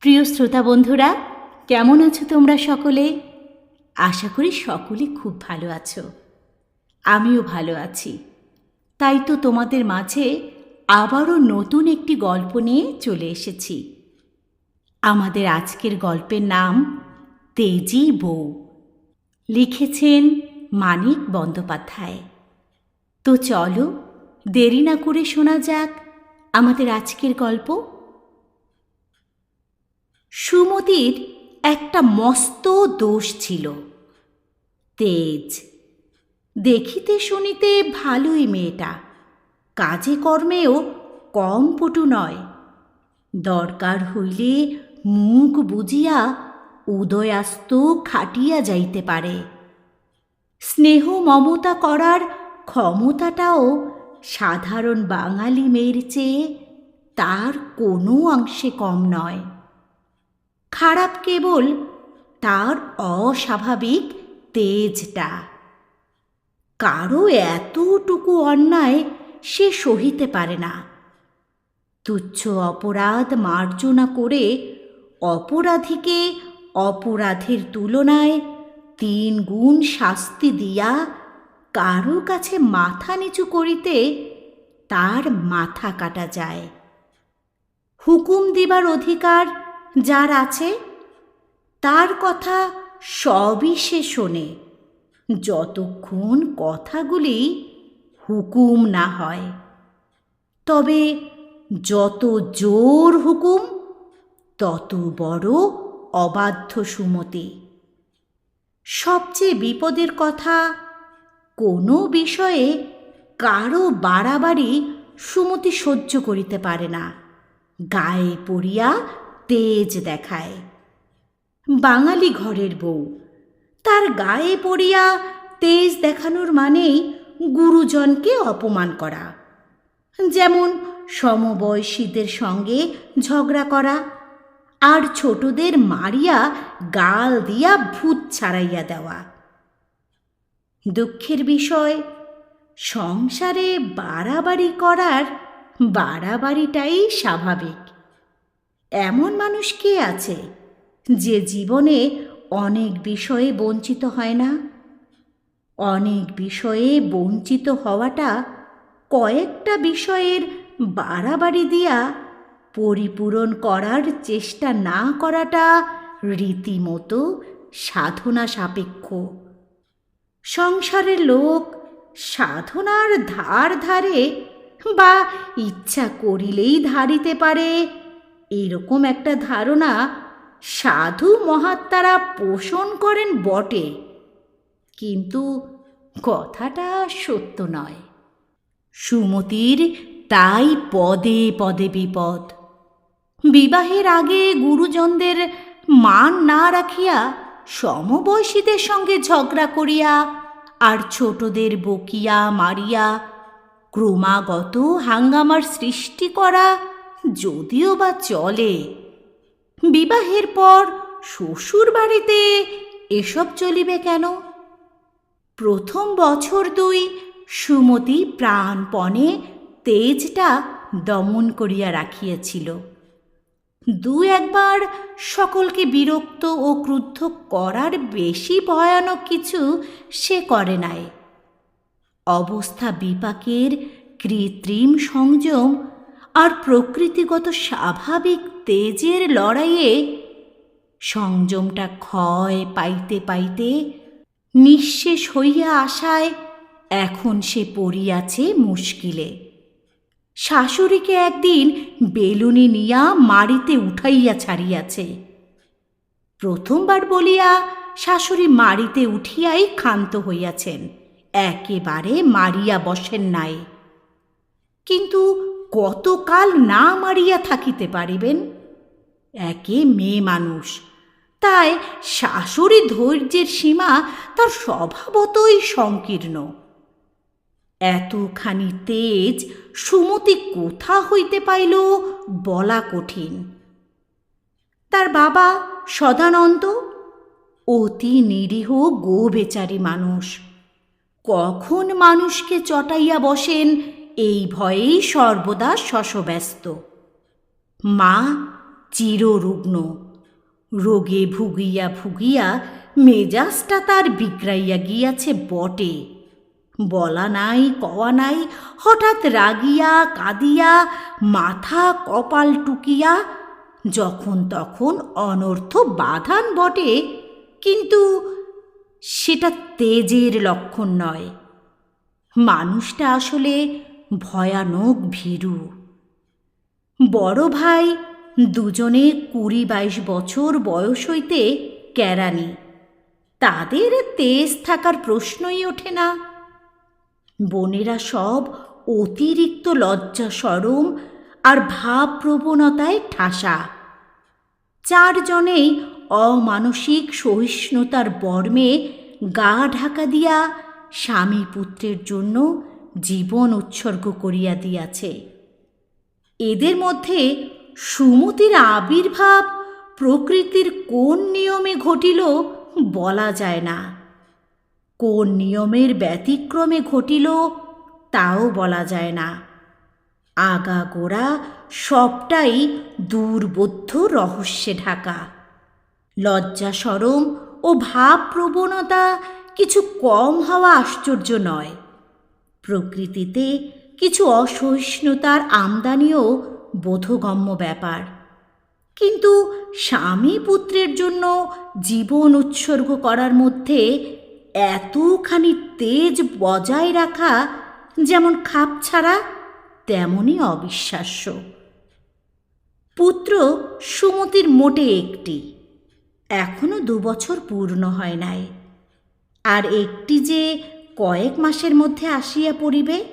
প্রিয় শ্রোতা বন্ধুরা, কেমন আছো তোমরা সকলে? আশা করি সকলে খুব ভালো আছো। আমিও ভালো আছি। তাই তো তোমাদের মাঝে আবারও নতুন একটি গল্প নিয়ে চলে এসেছি। আমাদের আজকের গল্পের নাম তেজি বউ। লিখেছেন মানিক বন্দ্যোপাধ্যায়। তো চলো, দেরি না করে শোনা যাক আমাদের আজকের গল্প। সুমতির একটা মস্ত দোষ ছিল। তেজ। দেখিতে শুনিতে ভালোই মেয়েটা। কাজে কর্মেও কম পটু নয়। দরকার হইলে মুখ বুঝিয়া উদয়াস্ত খাটিয়া যাইতে পারে। স্নেহ মমতা করার ক্ষমতাটাও সাধারণ বাঙালি মেয়ের চেয়ে তার কোনো অংশে কম নয়। খারাপ কেবল তার অস্বাভাবিক তেজটা। কারও এতটুকু অন্যায় সে সহিতে পারে না। তুচ্ছ অপরাধ মার্জনা করে অপরাধীকে অপরাধের তুলনায় তিন গুণ শাস্তি দিয়া কারও কাছে মাথা নিচু করিতে তার মাথা কাটা যায়। হুকুম দিবার অধিকার যার আছে, তার কথা সবই সে শোনে। যতক্ষণ কথাগুলি হুকুম না হয়, তবে যত জোর হুকুম, তত বড় অবাধ্য সুমতি। সবচেয়ে বিপদের কথা, কোনো বিষয়ে কারও বাড়াবাড়ি সুমতি সহ্য করিতে পারে না। গায়ে পড়িয়া তেজ দেখায়। বাঙালি ঘরের বউ, তার গায়ে পড়িয়া তেজ দেখানোর মানেই গুরুজনকে অপমান করা। যেমন সমবয়সীদের সঙ্গে ঝগড়া করা, আর ছোটদের মারিয়া গাল দিয়া ভূত ছাড়াইয়া দেওয়া। দুঃখের বিষয়, সংসারে বাড়াবাড়ি করার বাড়াবাড়িটাই স্বাভাবিক। এমন মানুষ কে আছে যে জীবনে অনেক বিষয়ে বঞ্চিত হয় না? অনেক বিষয়ে বঞ্চিত হওয়াটা কয়েকটা বিষয়ের বাড়াবাড়ি দিয়া পরিপূরণ করার চেষ্টা না করাটা রীতিমতো সাধনা সাপেক্ষ। সংসারের লোক সাধনার ধার ধারে বা ইচ্ছা করিলেই ধারিতে পারে এরকম একটা ধারণা সাধু মহাত্মারা পোষণ করেন বটে। কিন্তু কথাটা সত্য নয়। সুমতির তাই পদে পদে বিপদ। বিবাহের আগে গুরুজনদের মান না রাখিয়া সমবয়সীদের সঙ্গে ঝগড়া করিয়া আর ছোটদের বকিয়া মারিয়া ক্রমাগত হাঙ্গামার সৃষ্টি করা যদিও বা চলে। বিবাহের পর শ্বশুর বাড়িতে এসব চলিবে কেন? প্রথম বছর দুই সুমতি প্রাণপণে তেজটা দমন করিয়া রাখিয়াছিল। দু একবার সকলকে বিরক্ত ও ক্রুদ্ধ করার বেশি ভয়ানক কিছু সে করে নাই। অবস্থা বিপাকের কৃত্রিম সংযম আর প্রকৃতিগত স্বাভাবিক তেজের লড়াইয়ে সংযমটা ক্ষয় পাইতে পাইতে নিঃশেষ হইয়া আসায় এখন সে পড়িয়াছে মুশকিলে। শাশুড়িকে একদিন বেলুনি নিয়া মারিতে উঠাইয়া ছাড়িয়াছে। প্রথমবার বলিয়া শাশুড়ি মারিতে উঠিয়াই ক্ষান্ত হইয়াছেন, একেবারে মারিয়া বসেন নাই। কিন্তু কতকাল না মারিয়া থাকিতে পারিবেন? একে মেয়ে মানুষ, তাই শাশুড়ি ধৈর্যের সীমা তার স্বভাবতই সংকীর্ণ। এতখানি তেজ সুমতি কোথা হইতে পাইল বলা কঠিন। তার বাবা সদানন্দ অতি নিরীহ গো বেচারি মানুষ, কখন মানুষকে চটাইয়া বসেন এই ভয়েই সর্বদা শশব্যস্ত। মা চিররুগ্ন। রোগে ভুগিয়া ভুগিয়া মেজাজটা তার বিগড়াইয়া গিয়াছে বটে। বলা নাই, কওয়া নাই, হঠাৎ রাগিয়া, কাঁদিয়া, মাথা কপাল টুকিয়া, যখন তখন অনর্থ বাধান বটে, কিন্তু সেটা তেজের লক্ষণ নয়। মানুষটা আসলে ভয়ানক ভীরু। বড় ভাই দুজনে কুড়ি বাইশ বছর বয়স হইতে কেরানি তাদের তেজ থাকার প্রশ্নই ওঠে না। বোনেরা সব অতিরিক্ত লজ্জা, সরম আর ভাবপ্রবণতায় ঠাসা। চারজনেই অমানসিক সহিষ্ণুতার বর্মে গা ঢাকা দিয়া স্বামী পুত্রের জন্য জীবন উৎসর্গ করিয়া দিয়াছে। এদের মধ্যে সুমতির আবির্ভাব প্রকৃতির কোন নিয়মে ঘটিল বলা যায় না। কোন নিয়মের ব্যতিক্রমে ঘটিল তাও বলা যায় না। আগাগোড়া সবটাই দুর্বোধ্য রহস্যে ঢাকা। লজ্জা সরম ও ভাবপ্রবণতা কিছু কম হওয়া আশ্চর্য নয়। প্রকৃতিতে কিছু অসহিষ্ণুতার আমদানিও বোধগম্য ব্যাপার। কিন্তু স্বামী পুত্রের জন্য জীবন উৎসর্গ করার মধ্যে এতখানি তেজ বজায় রাখা যেমন খাপ ছাড়া, তেমনই অবিশ্বাস্য। পুত্র সুমতির মোটে একটি, এখনও দু বছর পূর্ণ হয় নাই। আর একটি যে কয়েক মাসের মধ্যে আসিয়া পড়িবে?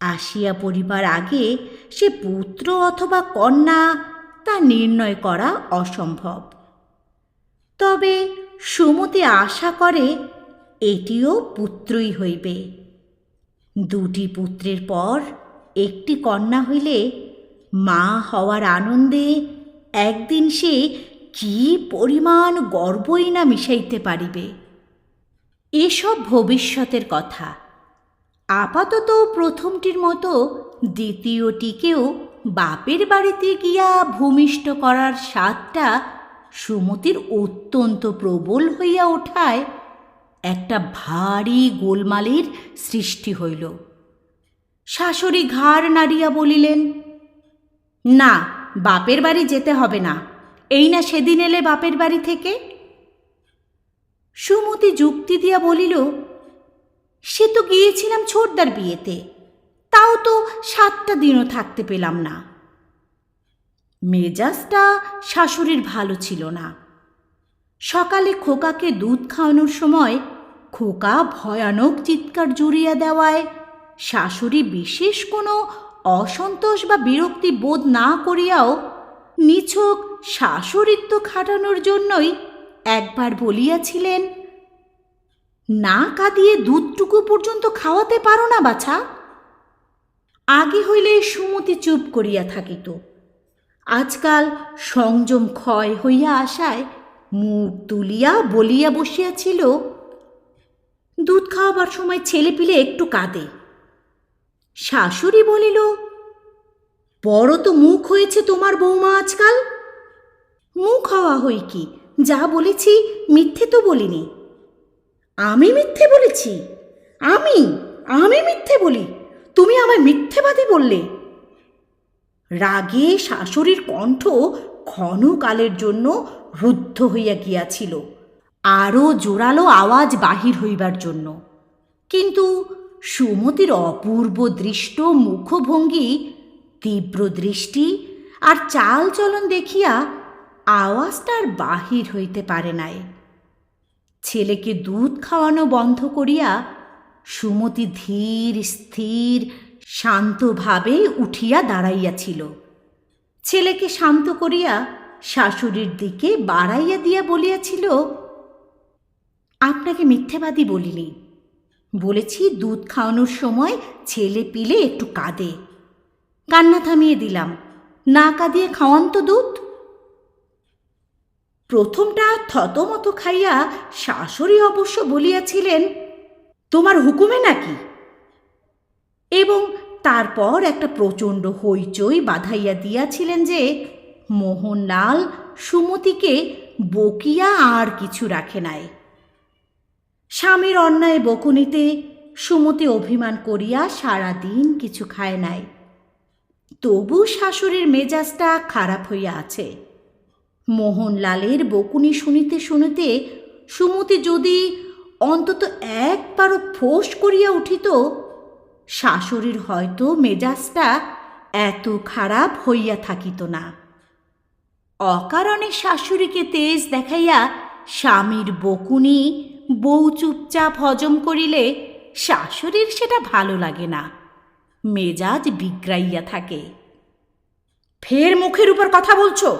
আসিয়া পড়িবার আগে সে পুত্র অথবা কন্যা তা নির্ণয় করা অসম্ভব। তবে সুমতি আশা করে এটিও পুত্রই হইবে। দুটি পুত্রের পর একটি কন্যা হইলে মা হওয়ার আনন্দে একদিন সে কি পরিমাণ গর্বই না মিশাইতে পারিবে। এসব ভবিষ্যতের কথা। আপাতত প্রথমটির মতো দ্বিতীয়টিকেও বাপের বাড়িতে গিয়া ভূমিষ্ঠ করার স্বাদটা সুমতির অত্যন্ত প্রবল হইয়া ওঠায় একটা ভারী গোলমালের সৃষ্টি হইল। শাশুড়ি ঘাড় নাড়িয়া বলিলেন, না, বাপের বাড়ি যেতে হবে না। এই না সেদিন এলে বাপের বাড়ি থেকে সুমতি যুক্তি দিয়া বলিল, সে তো গিয়েছিলাম ছোটদার বিয়েতে, তাও তো সাতটা দিনও থাকতে পেলাম না। মেজাজটা শাশুড়ির ভালো ছিল না। সকালে খোকাকে দুধ খাওয়ানোর সময় খোকা ভয়ানক চিৎকার জুড়িয়া দেওয়ায় শাশুড়ি বিশেষ কোনো অসন্তোষ বা বিরক্তি বোধ না করিয়াও নিছক শাশুড়িত্ব খাটানোর জন্যই একবার বলিয়াছিলেন, না কাঁদিয়ে দুধটুকু পর্যন্ত খাওয়াতে পারো না বাছা। আগে হইলে সুমতি চুপ করিয়া থাকিত। আজকাল সংযম ক্ষয় হইয়া আসায় মুখ তুলিয়া বলিয়া বসিয়াছিল, দুধ খাওয়াবার সময় ছেলে পিলে একটু কাঁদে। শাশুড়ি বলিল, বড় তো মুখ হয়েছে তোমার বৌমা আজকাল। মুখ হওয়া হই কি? যা বলেছি মিথ্যে তো বলিনি। আমি মিথ্যে বলেছি? আমি? আমি মিথ্যে বলি? তুমি আমায় মিথ্যেবাদী বললে? রাগে শাশুড়ির কণ্ঠ ক্ষণকালের জন্য রুদ্ধ হইয়া গিয়াছিল, আরও জোরালো আওয়াজ বাহির হইবার জন্য। কিন্তু সুমতির অপূর্ব দৃষ্ট মুখভঙ্গি, তীব্র দৃষ্টি আর চাল চলন দেখিয়া আওয়াজটা আর বাহির হইতে পারে নাই। ছেলেকে দুধ খাওয়ানো বন্ধ করিয়া সুমতি ধীর, স্থির, শান্তভাবে উঠিয়া দাঁড়াইয়াছিল। ছেলেকে শান্ত করিয়া শাশুড়ির দিকে বাড়াইয়া দিয়া বলিয়াছিল, আপনাকে মিথ্যেবাদী বলিনি। বলেছি দুধ খাওয়ানোর সময় ছেলে পিলে একটু কাঁদে। কান্না থামিয়ে দিলাম। না কাঁদিয়ে খাওয়ান তো দুধ। প্রথমটা থতমত খাইয়া শাশুড়ি অবশ্য বলিয়াছিলেন, তোমার হুকুমে নাকি? এবং তারপর একটা প্রচণ্ড হইচই বাধাইয়া দিয়াছিলেন যে মোহনলাল সুমতিকে বকিয়া আর কিছু রাখে নাই। স্বামীর অন্যায় বকুনিতে সুমতি অভিমান করিয়া সারা দিন কিছু খায় নাই। তবু শাশুড়ির মেজাজটা খারাপ হইয়া আছে। মোহনলালের বকুনি শুনিতে শুনিতে সুমতি যদি অন্তত একবারও ফোঁস করিয়া উঠিত, শাশুড়ির হয়তো মেজাজটা এত খারাপ হইয়া থাকিত না। অকারণে শাশুড়িকে তেজ দেখাইয়া স্বামীর বকুনি বউ চুপচাপ হজম করিলে শাশুড়ির সেটা ভালো লাগে না, মেজাজ বিগ্রাইয়া থাকে। ফের মুখের উপর কথা বলছো?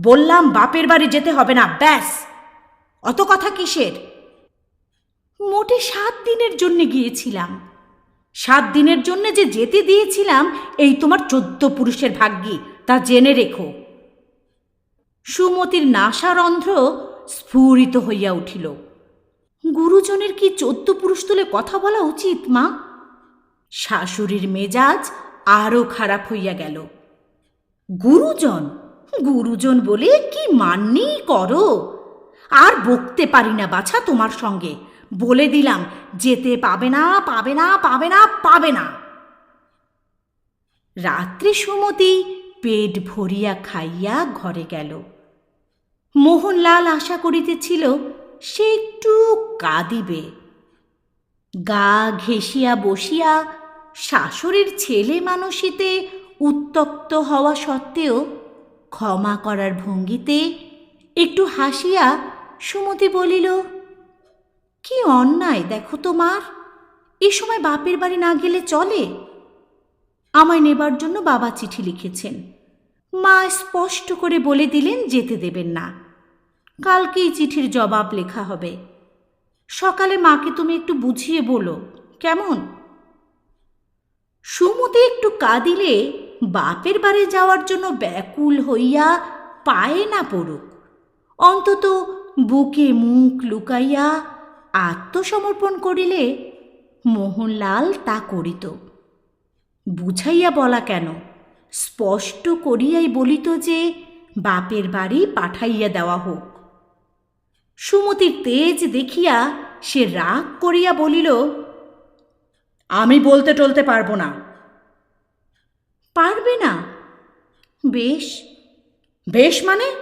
বললাম বাপের বাড়ি যেতে হবে না, ব্যাস। অত কথা কিসের? মোটে সাত দিনের জন্য গিয়েছিলাম। সাত দিনের জন্য যে যেতে দিয়েছিলাম, এই তোমার চোদ্দ পুরুষের ভাগ্যি, তা জেনে রেখো। সুমতির নাসারন্ধ্র স্ফুরিত হইয়া উঠিল। গুরুজনের কি চোদ্দ পুরুষ তুলে কথা বলা উচিত, মা? শাশুড়ির মেজাজ আরও খারাপ হইয়া গেল। গুরুজন? গুরুজন বলে, কি মান্যি করো? আর বকতে পারি না বাছা তোমার সঙ্গে। বলে দিলাম, যেতে পাবে না পাবে না পাবে না পাবে না। রাত্রি সুমতি পেট ভরিয়া খাইয়া ঘরে গেল। মোহনলাল আশা করিতেছিল, সে একটু কাঁদিবে। গা ঘেঁষিয়া বসিয়া শাশুড়ির ছেলে মানুষিতে উত্তক্ত হওয়া সত্ত্বেও ক্ষমা করার ভঙ্গিতে একটু হাসিয়া সুমতি বলিল, কি অন্যায় দেখো তোমার? এ সময় বাপের বাড়ি না গেলে চলে? আমায় নেবার জন্য বাবা চিঠি লিখেছেন। মা স্পষ্ট করে বলে দিলেন, যেতে দেবেন না। কালকেই চিঠির জবাব লেখা হবে। সকালে মাকে তুমি একটু বুঝিয়ে বলো, কেমন? সুমতি একটু কাঁদিলে বাপের বাড়ি যাওয়ার জন্য ব্যাকুল হইয়া পায়ে না পড়ুক। অন্তত বুকে মুখ লুকাইয়া আত্মসমর্পণ করিলে মোহনলাল তা করিত। বুঝাইয়া বলা কেন? স্পষ্ট করিয়াই বলিত যে বাপের বাড়ি পাঠাইয়া দেওয়া হোক। সুমতির তেজ দেখিয়া সে রাগ করিয়া বলিল, আমি বলতে টলতে পারব না। পারবে না। বেশ। বেশ মানে?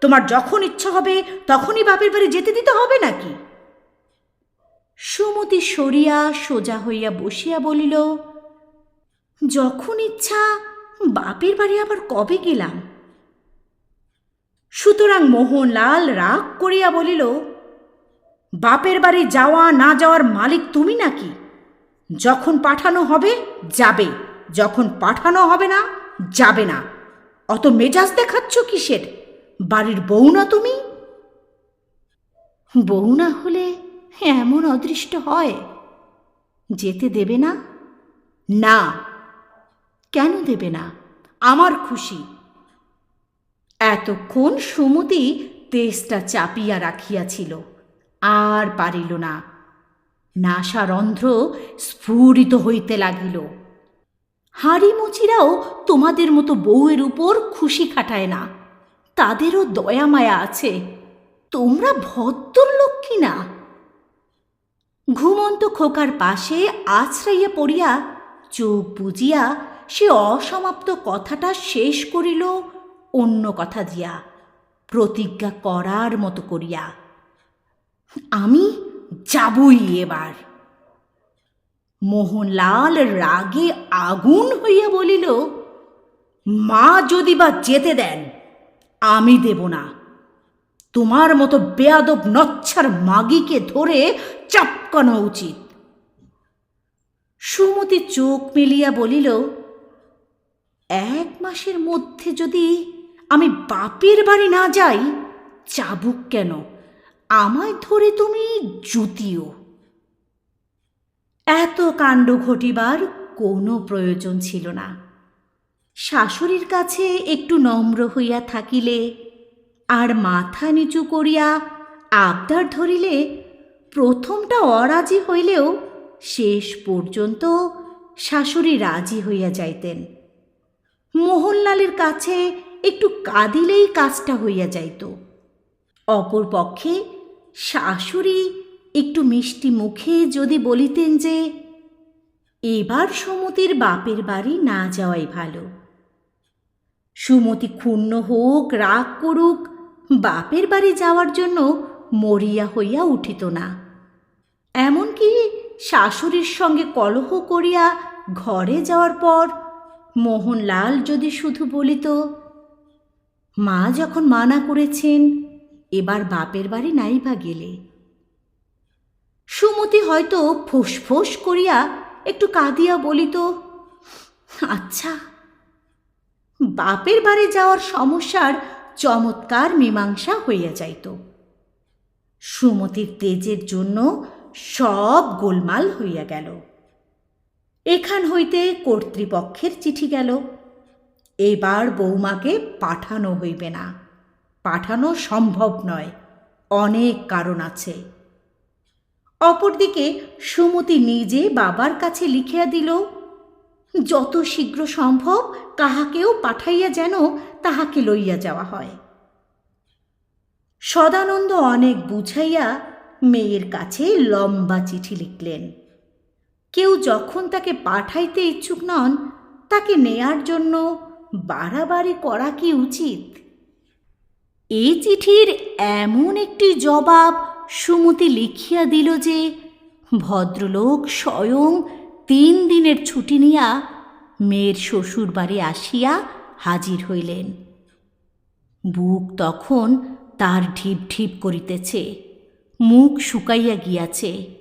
তোমার যখন ইচ্ছা হবে, তখনই বাপের বাড়ি যেতে দিতে হবে নাকি? সুমতি সরিয়া সোজা হইয়া বসিয়া বলিল, যখন ইচ্ছা, বাপের বাড়ি আবার কবে গেলাম? সুতরাং মোহনলাল রাগ করিয়া বলিল, বাপের বাড়ি যাওয়া না যাওয়ার মালিক তুমি নাকি? যখন পাঠানো হবে, যাবে। যখন পাঠানো হবে না, যাবে না। অত মেজাজ দেখাচ্ছ কিসের? বাড়ির বউ না তুমি? বউ না হলে এমন অদৃষ্ট হয়। যেতে দেবে না? না। কেন দেবে না? আমার খুশি। এতক্ষণ সুমতি তেজটা চাপিয়া রাখিয়াছিল, আর পারিল না। নাসারন্ধ্র স্ফুরিত হইতে লাগিল। হাড়িমুচিরাও তোমাদের মতো বউয়ের উপর খুশি খাটায় না। তাদেরও দয়া মায়া আছে। তোমরা ভদ্রলক্ষ্মী না? ঘুমন্ত খোকার পাশে আছড়াইয়া পড়িয়া চোখ বুজিয়া সে অসমাপ্ত কথাটা শেষ করিল, অন্য কথা দিয়া, প্রতিজ্ঞা করার মতো করিয়া। আমি যাবই এবার। মোহনলাল রাগে আগুন হইয়া বলিল, মা যদি বা যেতে দেন, আমি দেব না। তোমার মতো বেয়াদব নচ্ছার মাগিকে ধরে চাপকানো উচিত। সুমতি চোখ মেলিয়া বলিল, এক মাসের মধ্যে যদি আমি বাপের বাড়ি না যাই, চাবুক কেন? আমায় ধরে তুমি জুতিও। এত কাণ্ড ঘটিবার কোনো প্রয়োজন ছিল না। শাশুড়ির কাছে একটু নম্র হইয়া থাকিলে আর মাথা নিচু করিয়া আবদার ধরিলে প্রথমটা অরাজি হইলেও শেষ পর্যন্ত শাশুড়ি রাজি হইয়া যাইতেন। মোহনলালের কাছে একটু কাঁদিলেই কাজটা হইয়া যাইত। অপর পক্ষে শাশুড়ি একটু মিষ্টি মুখে যদি বলিতেন যে, এবার সুমতির বাপের বাড়ি না যাওয়াই ভালো। সুমতি ক্ষুণ্ণ হোক, রাগ করুক, বাপের বাড়ি যাওয়ার জন্য মরিয়া হইয়া উঠিত না। এমনকি শাশুড়ির সঙ্গে কলহ করিয়া ঘরে যাওয়ার পর মোহনলাল যদি শুধু বলিত, মা যখন মানা করেছেন, এবার বাপের বাড়ি নাই বা গেলে? সুমতি হয়তো ফোঁস করিয়া একটু কাঁদিয়া বলিত আচ্ছা বাপের বাড়ি যাওয়ার সমস্যার চমৎকার মীমাংসা হইয়া যাইত। সুমতির তেজের জন্য সব গোলমাল হইয়া গেল। এখান হইতে কর্তৃপক্ষের চিঠি গেল। এবার বৌমাকে পাঠানো হইবে না। পাঠানো সম্ভব নয়। অনেক কারণ আছে। অপরদিকে সুমতি নিজে বাবার কাছে লিখিয়া দিল, যত শীঘ্র সম্ভব কাহাকেও পাঠাইয়া যেন তাহাকে লইয়া যাওয়া হয়। সদানন্দ অনেক বুঝাইয়া মেয়ের কাছে লম্বা চিঠি লিখলেন, কেউ যখন তাকে পাঠাইতে ইচ্ছুক নন, তাকে নেয়ার জন্য বাড়াবাড়ি করা কি উচিত? এই চিঠির এমন একটি জবাব সুমতি লিখিয়া দিল যে, ভদ্রলোক স্বয়ং তিন দিনের ছুটি নিয়া মেয়ের শ্বশুর বাড়ি আসিয়া হাজির হইলেন। বুক তখন তার ঢিপ ঢিপ করিতেছে, মুখ শুকাইয়া গিয়াছে।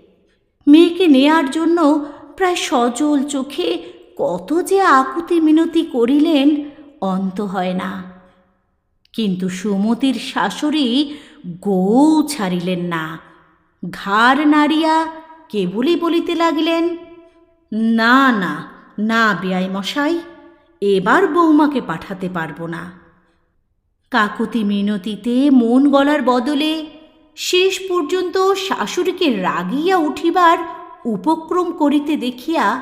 মেয়েকে নেয়ার জন্য প্রায় সজল চোখে কত যে আকুতি মিনতি করিলেন, অন্ত হয় না। কিন্তু সুমতির শাশুড়ি গৌ ছাড়িলেন না। ঘাড় নাড়িয়া কেবলই বলিতে লাগিলেন, না না না বেয়াই মশাই, এবার বৌমাকে পাঠাতে পারব না। কাকুতি মিনতিতে মন গলার বদলে শেষ পর্যন্ত শাশুড়িকে রাগিয়া উঠিবার উপক্রম করিতে দেখিয়া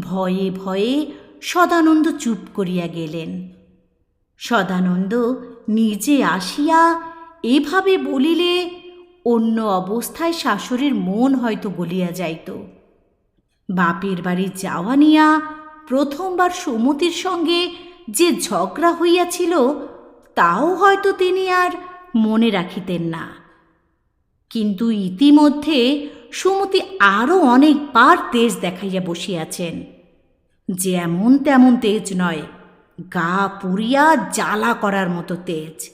ভয়ে ভয়ে সদানন্দ চুপ করিয়া গেলেন। সদানন্দ নিজে আসিয়া এভাবে বলিলে অন্য অবস্থায় শাশুড়ির মন হয়তো গলিয়া যাইত। বাপের বাড়ি যাওয়া নিয়া প্রথমবার সুমতির সঙ্গে যে ঝগড়া হইয়াছিল, তাও হয়তো তিনি আর মনে রাখিতেন না। কিন্তু ইতিমধ্যে সুমতি আরও অনেকবার তেজ দেখাইয়া বসিয়াছেন। যেমন তেমন তেজ নয়, গা পুড়িয়া জ্বালা করার মতো তেজ।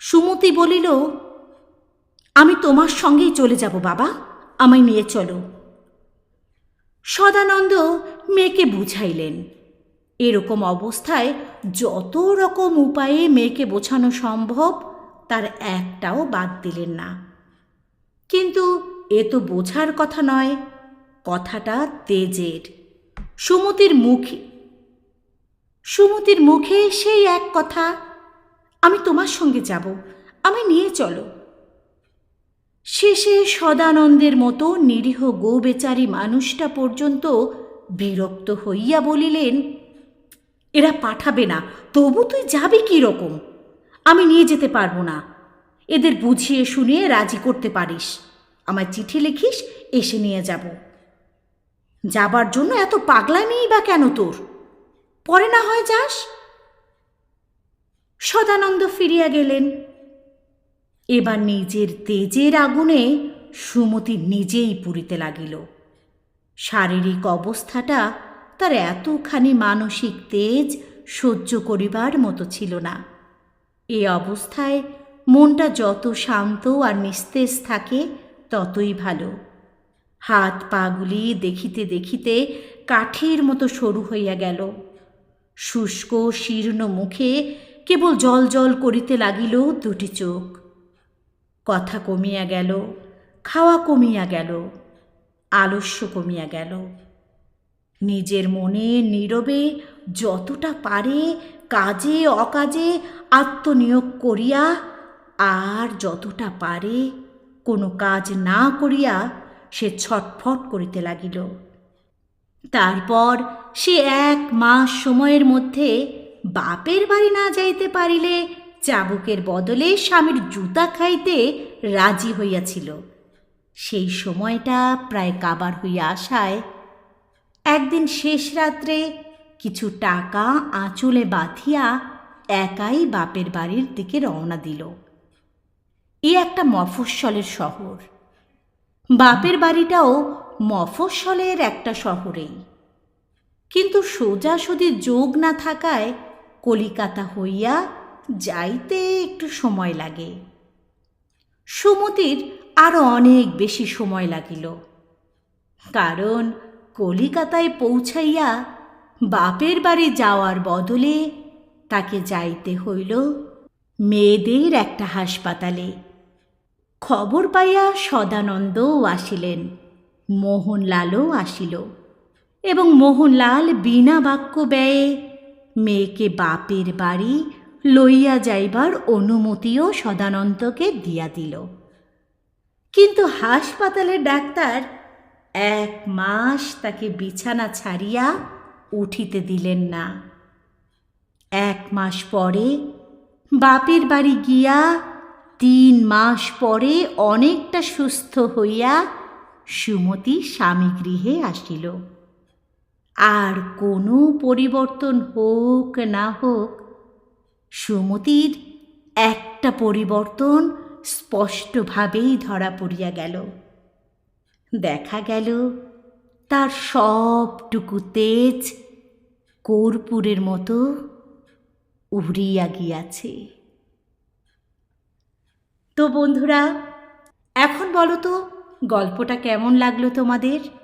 সুমতি বলিল, আমি তোমার সঙ্গেই চলে যাব বাবা, আমায় নিয়ে চলো। সদানন্দ মেয়েকে বুঝাইলেন। এরকম অবস্থায় যত রকম উপায়ে মেয়েকে বোঝানো সম্ভব, তার একটাও বাদ দিলেন না। কিন্তু এ তো বোঝার কথা নয়, কথাটা তেজের। সুমতির মুখে সুমতির মুখে সেই এক কথা আমি তোমার সঙ্গে যাব। আমি নিয়ে চলো। শেষে সদানন্দের মতো নিরীহ গোবেচারী মানুষটা পর্যন্ত বিরক্ত হইয়া বলিলেন, এরা পাঠাবে না, তবু তুই যাবি কি রকম? আমি নিয়ে যেতে পারব না। এদের বুঝিয়ে শুনিয়ে রাজি করতে পারিস। আমার চিঠি লিখিস, এসে নিয়ে যাব। যাবার জন্য এত পাগলামিই বা কেন তোর? পরে না হয় যাস। সদানন্দ ফিরিয়া গেলেন। এবার নিজের তেজের আগুনে সুমতি নিজেই পুরিতে লাগিল। শারীরিক অবস্থাটা তার এতখানি মানসিক তেজ সহ্য করিবার মতো ছিল না। এ অবস্থায় মনটা যত শান্ত আর নিস্তেজ থাকে, ততই ভালো। হাত পাগুলি দেখিতে দেখিতে কাঠের মতো সরু হইয়া গেল। শুষ্ক, শীর্ণ মুখে কেবল জল জল করিতে লাগিল দুটি চোখ। কথা কমিয়া গেল, খাওয়া কমিয়া গেল, আলস্য কমিয়া গেল। নিজের মনে নীরবে যতটা পারে কাজে, অকাজে আত্মনিয়োগ করিয়া, আর যতটা পারে কোনো কাজ না করিয়া সে ছটফট করিতে লাগিল। তারপর সে এক মাস সময়ের মধ্যে বাপের বাড়ি না যাইতে পারিলে চাবুকের বদলে স্বামীর জুতা খাইতে রাজি হইয়াছিল। সেই সময়টা প্রায় কাবার হইয়া আসায় একদিন শেষ রাত্রে কিছু টাকা আঁচলে বাঁধিয়া একাই বাপের বাড়ির দিকে রওনা দিল। এ একটা মফস্বলের শহর। বাপের বাড়িটাও মফস্বলের একটা শহরেই। কিন্তু সোজাসুজি যোগ না থাকায় কলিকাতা হইয়া যাইতে একটু সময় লাগে। সুমতির আরও অনেক বেশি সময় লাগিল। কারণ কলিকাতায় পৌঁছাইয়া বাপের বাড়ি যাওয়ার বদলে তাকে যাইতে হইল মেয়েদের একটা হাসপাতালে। খবর পাইয়া সদানন্দও আসিলেন, মোহনলালও আসিল এবং মোহনলাল বিনা বাক্য ব্যয়ে মেয়েকে বাপের বাড়ি লইয়া যাইবার অনুমতিও সদানন্দকে দিয়া দিল। কিন্তু হাসপাতালের ডাক্তার এক মাস তাকে বিছানা ছাড়িয়া উঠিতে দিলেন না। এক মাস পরে বাপের বাড়ি গিয়া তিন মাস পরে অনেকটা সুস্থ হইয়া সুমতি স্বামী গৃহে আসিল। আর কোনো পরিবর্তন হোক না হোক, সুমতির একটা পরিবর্তন স্পষ্টভাবেই ধরা পড়িয়া গেল। দেখা গেল তার সবটুকু তেজ কর্পূরের মতো উড়িয়া গিয়াছে। তো বন্ধুরা, এখন বলো তো, গল্পটা কেমন লাগল তোমাদের?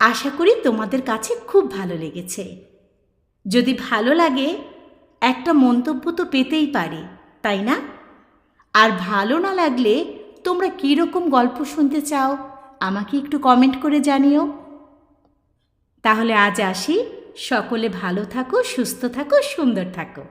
আশা করি তোমাদের কাছে খুব ভালো লেগেছে। যদি ভালো লাগে, একটা মন্তব্য তো পেতেই পারে, তাই না? আর ভালো না লাগলে তোমরা কীরকম গল্প শুনতে চাও, আমাকে একটু কমেন্ট করে জানিও। তাহলে আজ আসি, সকলে ভালো থাকো, সুস্থ থাকো, সুন্দর থাকো।